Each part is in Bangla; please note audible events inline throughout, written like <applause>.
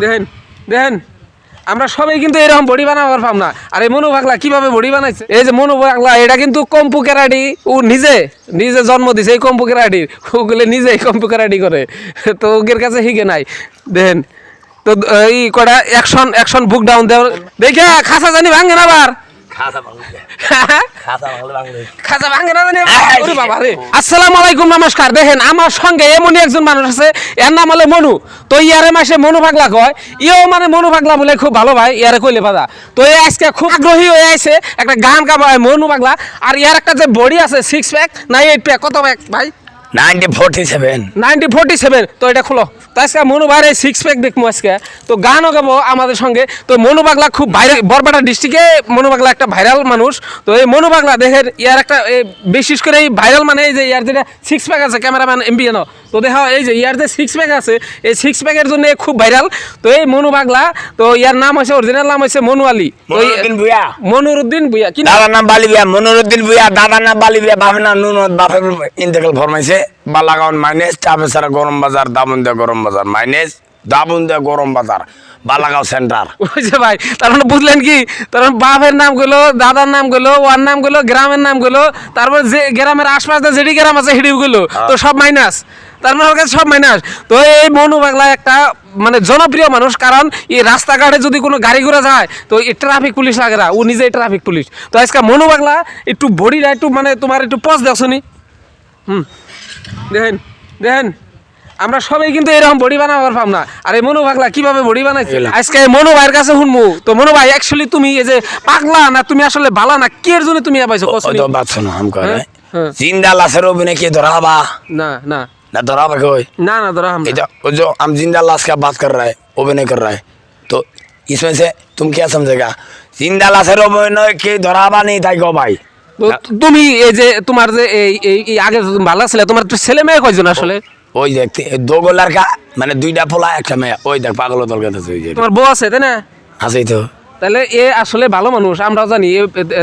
দেখেন দেখেন, আমরা সবাই কিন্তু এরকম বডি বানাবার পাম না। আর এই মনু পাগলা কীভাবে বডি বানাইছে? এই যে মনু পাগলা এটা কিন্তু কম্পু কেরাডি, ও নিজে নিজে জন্ম দিছে এই কম্পু কেরাডির ওগুলো নিজেই কম্পু কেরাডি করে। তো ওগের কাছে হিগে নাই। দেখেন, তো এই কটা অ্যাকশন অ্যাকশন বুক ডাউন দেও দেখে খাসা জানি ভাঙে না আবার। খাসা বাংলা। খাসা বাংলা বাংলা। খাজা ভাঙে না জানি ওরে বাবা রে। আসসালামু আলাইকুম নমস্কার। দেখেন আমার সঙ্গে এমনই একজন মানুষ আছে। এর নাম হলো মনু। তো ইয়ারে মাসে মনু পাগলা কয়? মানে মনু পাগলা বলে খুব ভালো ভাই ইয়ারে কইলে পাদা তো আজকে খুব আগ্রহী হয়ে আছে একটা গান গাবায় মনু পাগলা আর ইয়ার একটা যে বডি আছে সিক্স প্যাক না এইট প্যাক কত প্যাক ভাই? Ninety forty seven. Ninety forty seven. তো এটা খুলো। তো আজকে এই সিক্স প্যাক দেখব আজকে। তো গানও গাবো আমাদের সঙ্গে। তো মনু পাগলা খুব ভাইরাল বরপাটা ডিস্ট্রিক্টে একটা ভাইরাল মানুষ। তো এই মনু ইয়ার একটা বিশেষ করে এই ভাইরাল মানে এই যে ইয়ার যেটা সিক্স প্যাক আছে ক্যামেরাম্যান এমবিএন তো দেখা এই যে ইয়ার যে সিক্স প্যাক আছে এই সিক্স প্যাকের জন্য খুব ভাইরাল। তো এই মনু পাগলা তো ইয়ার নাম হচ্ছে অরিজিনাল নাম হচ্ছে মনু আলী। মনুরুদ্দিন ভুইয়া কি দাদার নাম বালি বিয়া মনুরুদ্দিন ভুইয়া দাদার নাম বালি বিয়া বাপের নাম নুনত বাপের ইন্তেকাল ফরমাইছে। বালাগাউন মাইনেস চাপেসারা গরম বাজার দাবুন্দিয়া গরম বাজার মাইনেস দাবুন্দিয়া গরম বাজার বালাগাঁও সেন্টার। বুঝছে ভাই? তার মানে বুঝলেন কি? তার মানে বাপের নামগুলো দাদার নামগুলো ওয়ার নামগুলো গ্রামের নামগুলো তারপর যে গ্রামের আশপাশে যেটি গ্রাম আছে সেটি গুলো। তো সব মাইনাস। তার মানে কাছে সব মাইনাস। তো এই মনু পাগলা একটা মানে জনপ্রিয় মানুষ কারণ এই রাস্তাঘাটে যদি কোনো গাড়ি ঘোড়া যায় তো এই ট্রাফিক পুলিশ লাগে না। ও নিজেই ট্রাফিক পুলিশ। তো আজকে মনু পাগলা একটু বডিটা একটু মানে তোমার একটু পজ দেখছনি হুম। দেখেন দেখেন আমরা সবাই কিন্তু এরকম বডি বানাবার পাম না আর এই মনু পাগলা কিভাবে বডি বানাইছে এগুলা। আজকে মনু ভাইয়ের কাছে শুনবো তো মনু ভাই অ্যাকচুয়ালি তুমি এই যে পাগলা না তুমি আসলে বালা না কি এর জন্য তুমি পাইছো ওই কসনি তো বাত শোনো হাম করে হ্যাঁ, হ্যাঁ। জিন্দা লাশের অভিনয় কে ধরাবা না না ना धराबा कोई না না ধরো আমরা ये जो वो जो हम जिंदा लाश का बात कर रहा है अभिनय कर रहा है तो इसमें से तुम क्या समझेगा जिंदा लाशेर अभिनय के धराबा नहीं था गो भाई তো তুমি এই যে তোমার যে এই আগে ভালো ছিলে তোমার তো ছেলে মেয়ে কয়জন আসলে? ওই দেখতে দো গো লড়কা মানে দুইটা পোলা একটা মেয়ে। ওই দেখ পাগল দল কথা তোমার বউ আছে তাই না? হাসি তো। তাহলে এ আসলে ভালো মানুষ আমরা জানি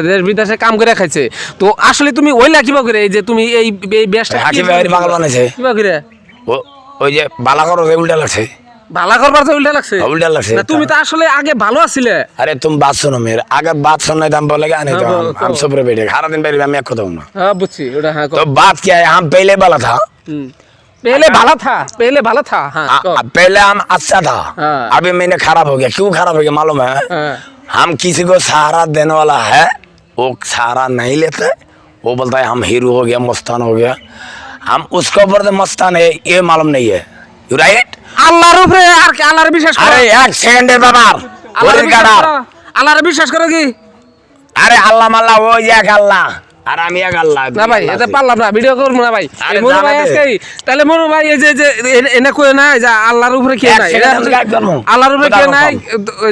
দেশ বিদেশে কাম করে খাইছে। তো আসলে তুমি ওইলা কিবা করে এই যে তুমি এই এই ব্যাসটা ভাই পাগল বানাইছে। কিবা করে ওই যে বালা করো উল্টা লাগছে। ভালা করবার তো উল্টা লাগছে উল্টা লাগছে না তুমি তো আসলে আগে ভালো আছিলে अरे तुम बात सुनो मेरे अगर बात सुनना है तो हम बोलेगा नहीं तो हाँ, हम, बोलो, हम कहो। सुपर बैठे सारा दिन बैठे मैं एक खुद हूँ ना হ্যাঁ বুঝছি ওটা হ্যাঁ तो बात क्या है हम पहले वाला था हम्म। पहले भाला था पहले भाला था हाँ आ, कहो। आ, पहले हम अच्छा था हाँ। अभी मैंने खराब हो गया क्यों खराब हो गया मालूम है हाँ। हम किसी को सहारा देने वाला है वो सहारा नहीं लेते वो बोलता है हम हीरो हो गया मस्तान हो गया हम उसके ऊपर से मस्तान है ये मालूम नहीं है यू राइट আল্লাহর উপরে আর কি আল্লাহর বিশ্বাস আরে এক সেকেন্ডের ব্যাপার আল্লাহর আল্লাহর বিশ্বাস করে কি? আরে আল্লাহ মাল্লাহ ওই এক আল্লাহ। আর আমি এক আল্লাহ না ভাই এটা পারলাম না ভিডিও করব না ভাই। মনু ভাই আজকে তাহলে মনু ভাই এই যে এনে কই না আল্লাহর উপরে নাই? আল্লাহর উপরে কি নাই?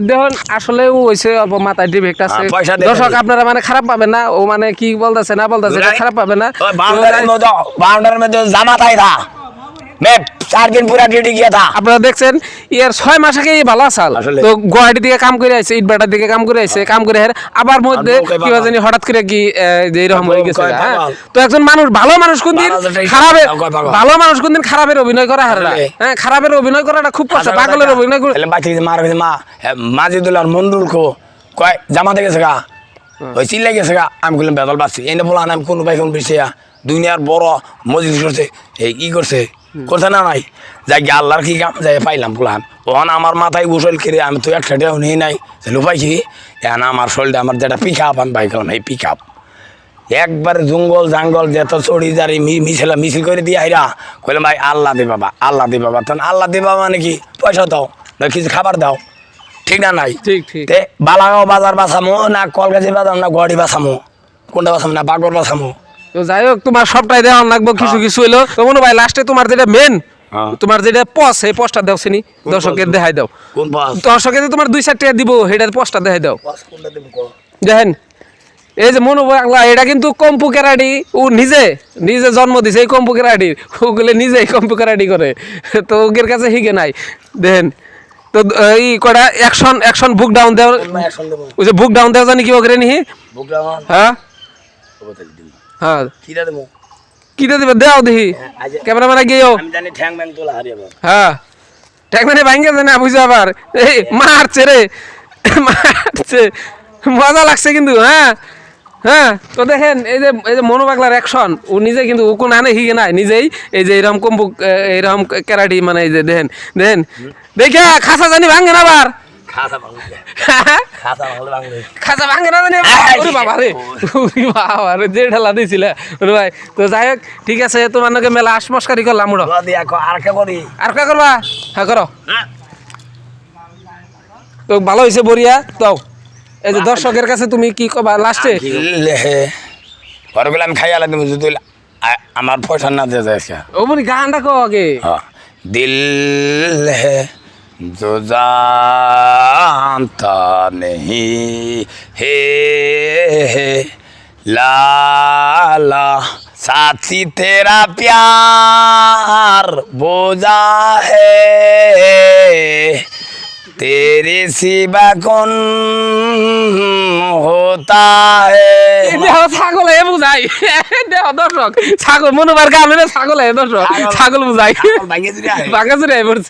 দেখুন আসলে হইছে অল্প মাথায় ডিফেক্ট আছে। হ্যাঁ, দর্শক আপনারা মানে খারাপ পাবেন না। ও মানে কি বলতাছে না বলতাছে খারাপ পাবেন না। বাউন্ডারির মধ্যে মধ্যে জামা তাই না পুরা ডিউটি থা। আপনারা দেখছেন ইয়ার ছয় মাস আগে ভালো আসাল। তো গুয়াহাটি দিকে কাম করে আইছে ইটবাটার দিকে কাম করে হ্যাঁ। কাম করে আবার মধ্যে কি জানি হঠাৎ করে কি যে এরকম হয়ে গেছে হ্যাঁ? তো একজন মানুষ ভালো মানুষ কোনদিন খারাপের ভালো মানুষ কোনদিন খারাপের অভিনয় করা হারা হ্যাঁ খারাপের অভিনয় করাটা খুব কষ্ট। পাগলের অভিনয় করে মার মা হ্যাঁ, মাজিদুল্লাহর মন্ডুল কো কয় জামা গেছে গা? ওই চিল্লাই গেছে গা। আমি বললাম বেদল বাঁচছি এনে বলা আমি কোন ভাই কোন বিষয়া দুনিয়ার বড় মজলিস করছে এই কি করছে? করছে না নাই যাই গিয়ে আল্লাহর কি কাম যাই পাইলাম বললাম ওখানে আমার মাথায় গোসল খেয়ে আমি তো একটা টেও নেই নাই। লুপাইছি এখন আমার শরীরটা আমার যেটা পিক আপ আমি পাই এই পিক আপ একবারে জঙ্গল জাঙ্গল যেত চড়ি যারি মিছিল মিছিল করে দিয়ে আইরা কইলাম ভাই আল্লাহ দে বাবা আল্লাহ দে বাবা। তখন আল্লাহ দে বাবা মানে কি পয়সা দাও না কিছু খাবার দাও। ঠিক না নাই? ঠিক ঠিক। বালাগাঁও বাজার বাসামো না কলকাজি বাজার না গুয়াহাটি বাসামো কোনটা বাসামো না বাগর বাসামো। তো যাই হোক তোমার সবটাই দেওয়া লাগবো কিছু কিছু হইল। তো মনে ভাই লাস্টে তোমার যেটা মেন হ্যাঁ। তোমার যেটা পস সেই পসটা দাও চিনি দর্শকের দেখাই দাও। দর্শকের তোমার দুই চার টাকা দিব সেটার পসটা দেখাই দাও। দেখেন এই যে মনু বাংলা এটা কিন্তু কম্পু কেরাডি ও নিজে নিজে জন্ম দিছে এই কম্পু কেরাডির ওগুলো নিজেই কম্পু কেরাডি করে। তো ওদের কাছে হিগে নাই। দেখেন তো এই কটা অ্যাকশন অ্যাকশন বুক ডাউন দেওয়ার ওই যে বুক ডাউন দেওয়া জানি কি করে নিহি? হ্যাঁ? হ্যাঁ। কিটা দিবে? দেও দেখি। ক্যামেরাম্যান গিয়েও আমি জানি ঠ্যাং ব্যাং তোলা হারিয়ে হ্যাঁ। ঠেকনানি ভাঙ্গে যায় না বুঝে আবার। এই মারছে রে। মারছে। মজা লাগছে কিন্তু হ্যাঁ। হ্যাঁ তো দেখেন এই যে এই যে মনোবাগলার অ্যাকশন ও নিজে কিন্তু ও কোন আনে হিগে নাই নিজেই এই যে এরকম এরকম ক্যারাটি মানে এই যে দেখেন দেখেন। দেখে খাসা জানি ভাঙ্গে না আবার। হ্যাঁ? ভাঙলে ভাঙলে ভাঙলে। ওরে বাবা রে ওরে বাবা রে যে ঢালা দিছিল ওরে ভাই। তো যাই হোক ঠিক আছে তোমার মেলা আশমস্কারি করলাম আর কে করি আর কে করবা? হ্যাঁ করো। হ্যাঁ। তো ভালো হয়েছে বরিয়া তো এই যে দর্শকের কাছে তুমি কি কবা লাস্টে? ঘরে গেলাম খাই আলাদা যদি আমার পয়সা না দিয়ে যায় ও মনি গানটা কো আগে। দিল হ্যাঁ जो जानता नहीं है, है लाला साथी तेरा प्यार बोझा है तेरे सिवा कौन होता है দেহ ছাগল হে বুঝাই <laughs> দেহ দর্শক ছাগল মনোবার গান ছাগল হে দর্শক ছাগল বুঝাই ভাঙে দিলে বাগাজুরে পড়ছে